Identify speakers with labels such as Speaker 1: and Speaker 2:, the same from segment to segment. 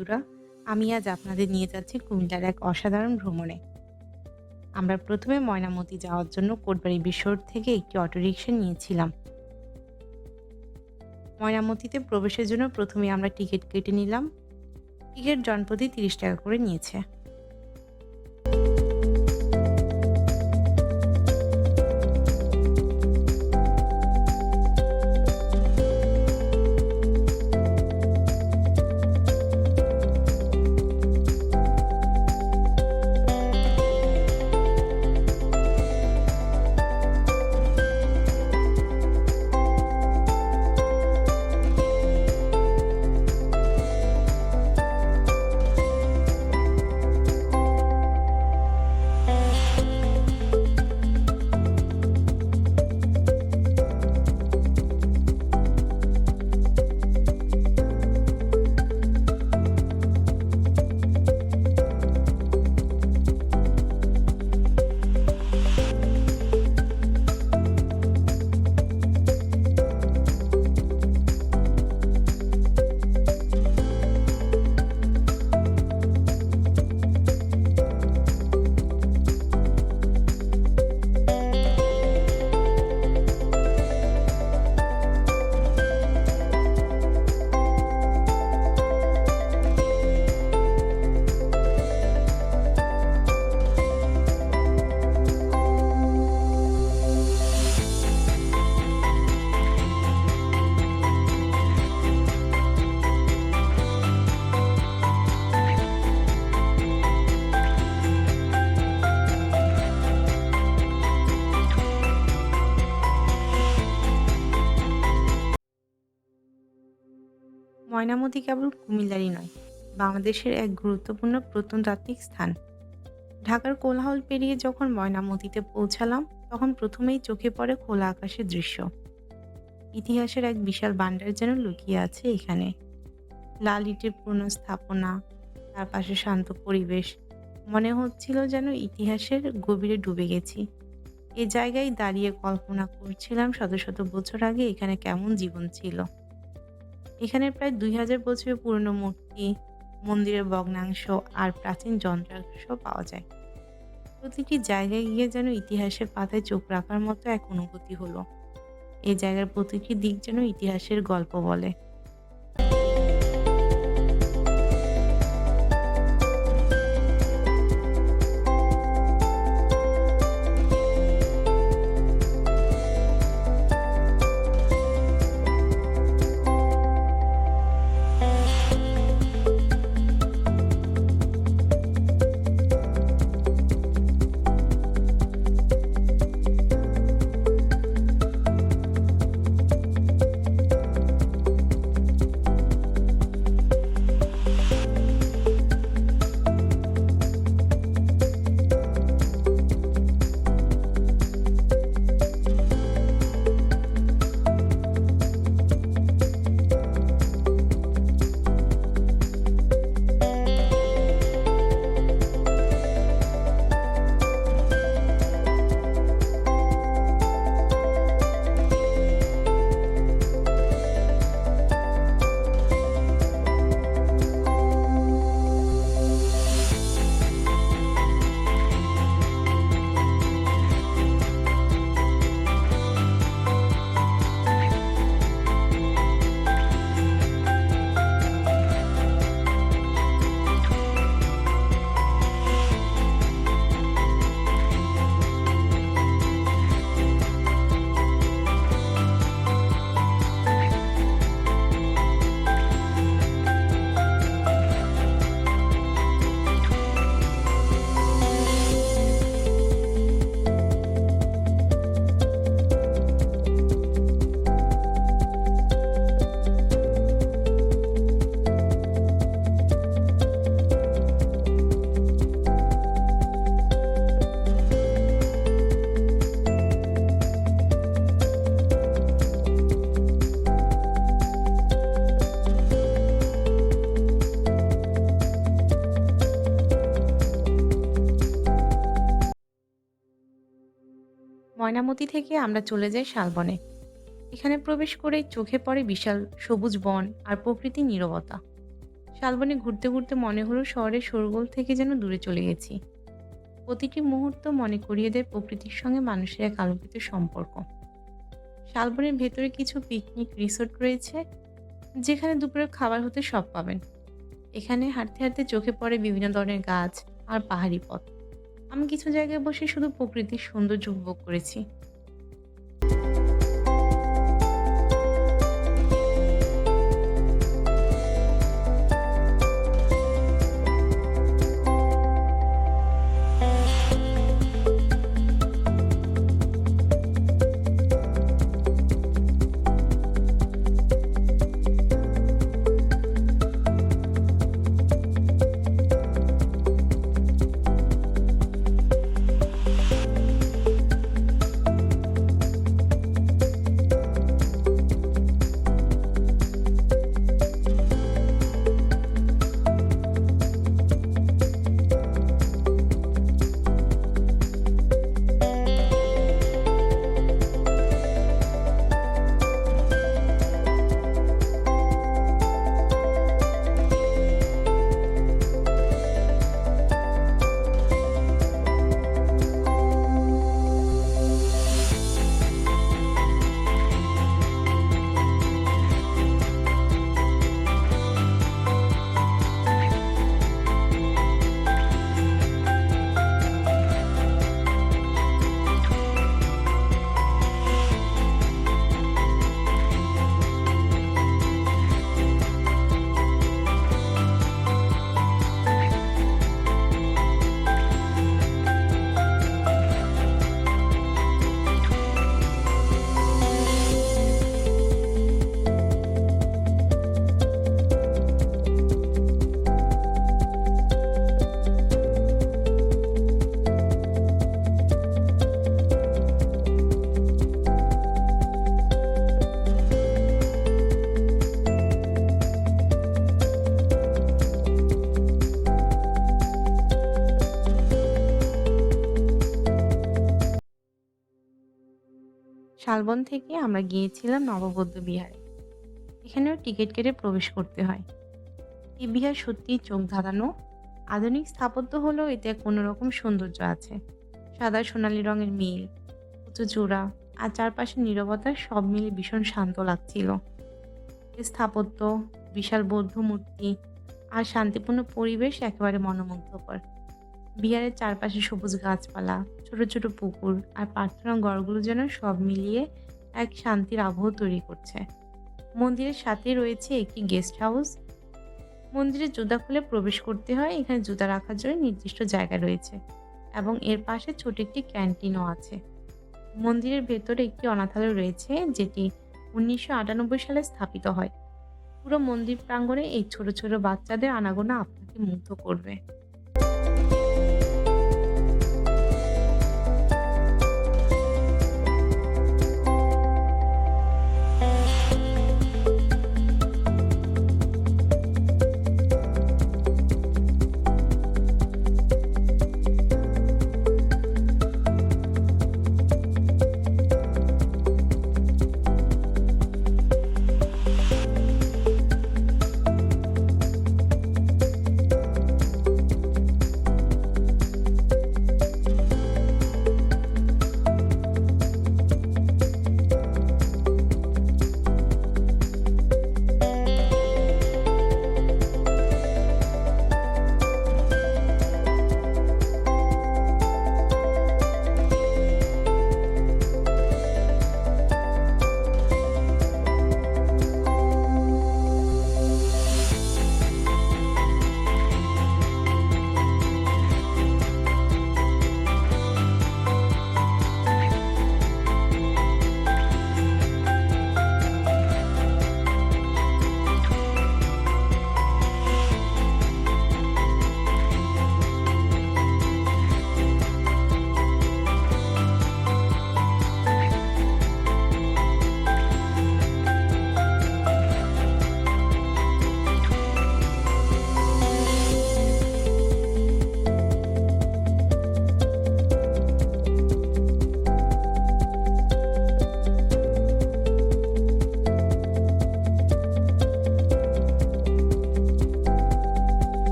Speaker 1: বন্ধুরা, আমি আজ আপনাদের নিয়ে যাচ্ছি কুমিল্লার এক অসাধারণ ভ্রমণে। আমরা প্রথমে ময়নামতি যাওয়ার জন্য কোটবাড়ি বিশ্বর থেকে একটি অটোরিকশা নিয়েছিলাম। ময়নামতিতে প্রবেশের জন্য প্রথমে আমরা টিকিট কেটে নিলাম। টিকিট জনপ্রতি তিরিশ টাকা করে নিয়েছে। ময়নামতি কেবল কুমিল্লারই নয়, বাংলাদেশের এক গুরুত্বপূর্ণ প্রত্নতাত্ত্বিক স্থান। ঢাকার কোলাহল পেরিয়ে যখন ময়নামতিতে পৌঁছালাম, তখন প্রথমেই চোখে পড়ে খোলা আকাশের দৃশ্য। ইতিহাসের এক বিশাল ভাণ্ডার যেন লুকিয়ে আছে এখানে। লাল ইটের পুরনো স্থাপনা, তার পাশে শান্ত পরিবেশ, মনে হচ্ছিল যেন ইতিহাসের গভীরে ডুবে গেছি। এ জায়গায় দাঁড়িয়ে কল্পনা করছিলাম শত শত বছর আগে এখানে কেমন জীবন ছিল। এখানে প্রায় দুই হাজার বছরের পুরনো মূর্তি, মন্দিরের ভগ্নাংশ আর প্রাচীন যন্ত্রাংশ পাওয়া যায়। প্রতিটি জায়গায় গিয়ে যেন ইতিহাসের পাতায় চোখ রাখার মতো এক অনুভূতি হলো। এই জায়গার প্রতিটি দিক যেন ইতিহাসের গল্প বলে। ময়নামতি থেকে আমরা চলে যাই শালবনে। এখানে প্রবেশ করেই চোখে পড়ে বিশাল সবুজ বন আর প্রকৃতি নীরবতা। শালবনে ঘুরতে ঘুরতে মনে হলো শহরের শোরগোল থেকে যেন দূরে চলে গেছি। প্রতিটি মুহূর্ত মনে করিয়ে দেয় প্রকৃতির সঙ্গে মানুষের এক আলোকিত সম্পর্ক। শালবনের ভেতরে কিছু পিকনিক রিসোর্ট রয়েছে, যেখানে দুপুরের খাবার হতে সব পাবেন। এখানে হাঁটতে হাঁটতে চোখে পড়ে বিভিন্ন ধরনের গাছ আর পাহাড়ি পথ। আমি কিছু জায়গায় বসে শুধু প্রকৃতির সৌন্দর্য উপভোগ করেছি। শালবন থেকে আমরা গিয়েছিলাম নববৌদ্ধ বিহারে। এখানেও টিকিট কেটে প্রবেশ করতে হয়। এই বিহার সত্যিই চোখ ধাঁধানো। আধুনিক স্থাপত্য হলেও এতে এক অন্যরকম সৌন্দর্য আছে। সাদা সোনালী রঙের মিল, উঁচু চূড়া আর চারপাশে নীরবতা সব মিলে ভীষণ শান্ত লাগছিল। স্থাপত্য, বিশাল বৌদ্ধ মূর্তি আর শান্তিপূর্ণ পরিবেশ একেবারে মনোমুগ্ধকর। বিহারের চারপাশে সবুজ গাছপালা, ছোট ছোট পুকুর আর প্রার্থনা ঘরগুলো যেন সব মিলিয়ে এক শান্তির আবহ তৈরি করছে। মন্দিরের সাথে রয়েছে একটি গেস্ট হাউস মন্দিরে জুতা খুলে প্রবেশ করতে হয়, এখানে জুতা রাখার জন্য নির্দিষ্ট জায়গা রয়েছে এবং এর পাশে ছোট একটি ক্যান্টিনও আছে। মন্দিরের ভেতরে একটি অনাথালয় রয়েছে, যেটি উনিশশো আটানব্বই সালে স্থাপিত হয়। পুরো মন্দির প্রাঙ্গণে এই ছোট ছোট বাচ্চাদের আনাগোনা আপনাকে মুগ্ধ করবে।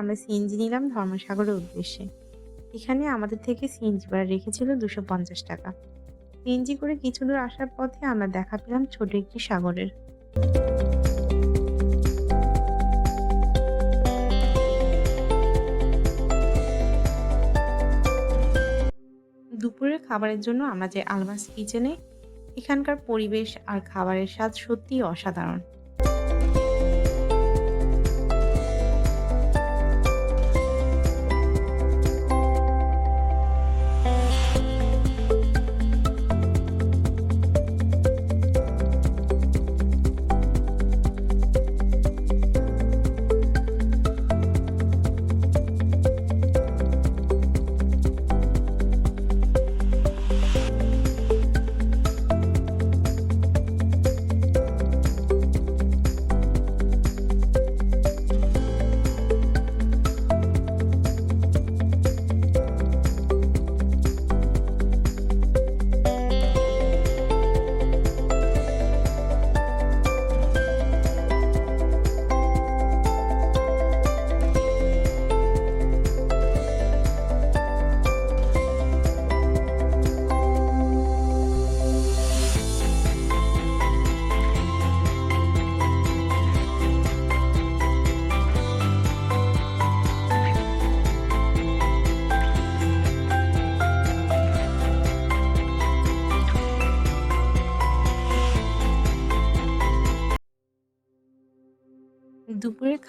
Speaker 1: আমরা সিএনজি নিলাম ধর্মসাগরের উদ্দেশ্যে। এখানে আমাদের থেকে সিএনজি ভাড়া রেখেছিল দুশো পঞ্চাশ টাকা। সিএনজি করে কিছু দূর আসার পথে আমরা দেখা পেলাম ছোট একটি সাগরের। দুপুরের খাবারের জন্য আমরা যে আলমাস কিচেনে এখানকার পরিবেশ আর খাবারের স্বাদ সত্যিই অসাধারণ।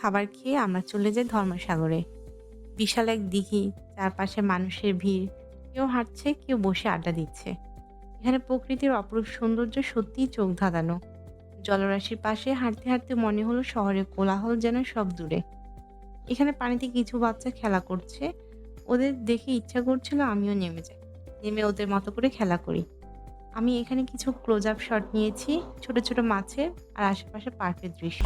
Speaker 1: খাবার খেয়ে আমরা চলে যাই ধর্মসাগরে। বিশাল এক দিঘি, চারপাশে মানুষের ভিড়, কেউ হাঁটছে, কেউ বসে আড্ডা দিচ্ছে। এখানে প্রকৃতির অপরূপ সৌন্দর্য সত্যিই চোখ ধাঁধানো। জলরাশির পাশে হাঁটতে হাঁটতে মনে হলো শহরের কোলাহল যেন সব দূরে। এখানে পানিতে কিছু বাচ্চা খেলা করছে। ওদের দেখে ইচ্ছা করছিল আমিও নেমে যাই। নেমে ওদের মতো করে খেলা করি। আমি এখানে কিছু ক্লোজ আপ শট নিয়েছি, ছোট ছোট মাছের আর আশেপাশে পার্কের দৃশ্য।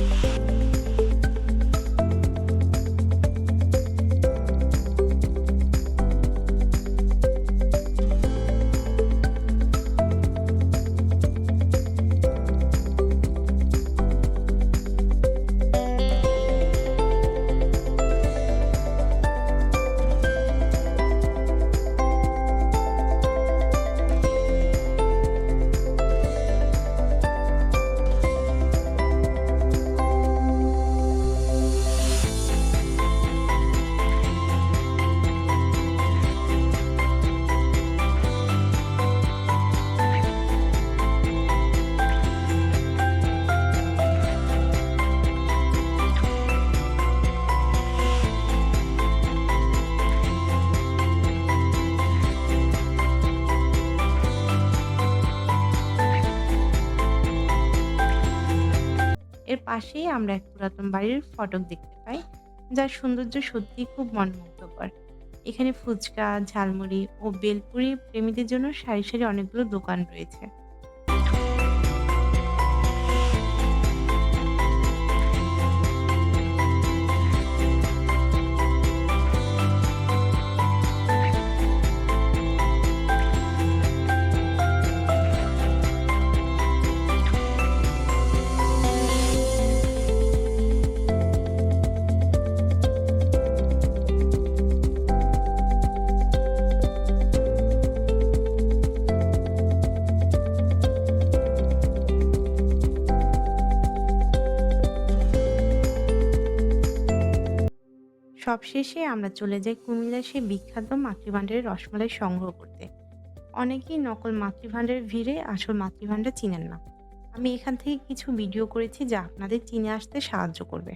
Speaker 1: পাশেই আমরা এক পুরাতন বাড়ির ফটক দেখতে পাই, যার সৌন্দর্য সত্যিই খুব মনমুগ্ধকর। এখানে ফুচকা, ঝালমুড়ি ও বেলপুরি প্রেমীদের জন্য সারি সারি অনেকগুলো দোকান রয়েছে। সবশেষে আমরা চলে যাই কুমিল্লার সেই বিখ্যাত মাতৃভাণ্ডারের রসমালাই সংগ্রহ করতে। অনেকেই নকল মাতৃভাণ্ডারের ভিড়ে আসল মাতৃভাণ্ডার চিনেন না। আমি এখান থেকে কিছু ভিডিও করেছি যা আপনাদের চিনে আসতে সাহায্য করবে।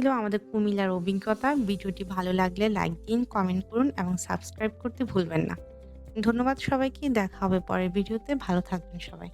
Speaker 1: ছিল আমাদের কুমিল্লার অভিজ্ঞতা। ভিডিওটি ভালো লাগলে লাইক দিন, কমেন্ট করুন এবং সাবস্ক্রাইব করতে ভুলবেন না। ধন্যবাদ সবাইকে, দেখা হবে পরের ভিডিওতে। ভালো থাকবেন সবাই।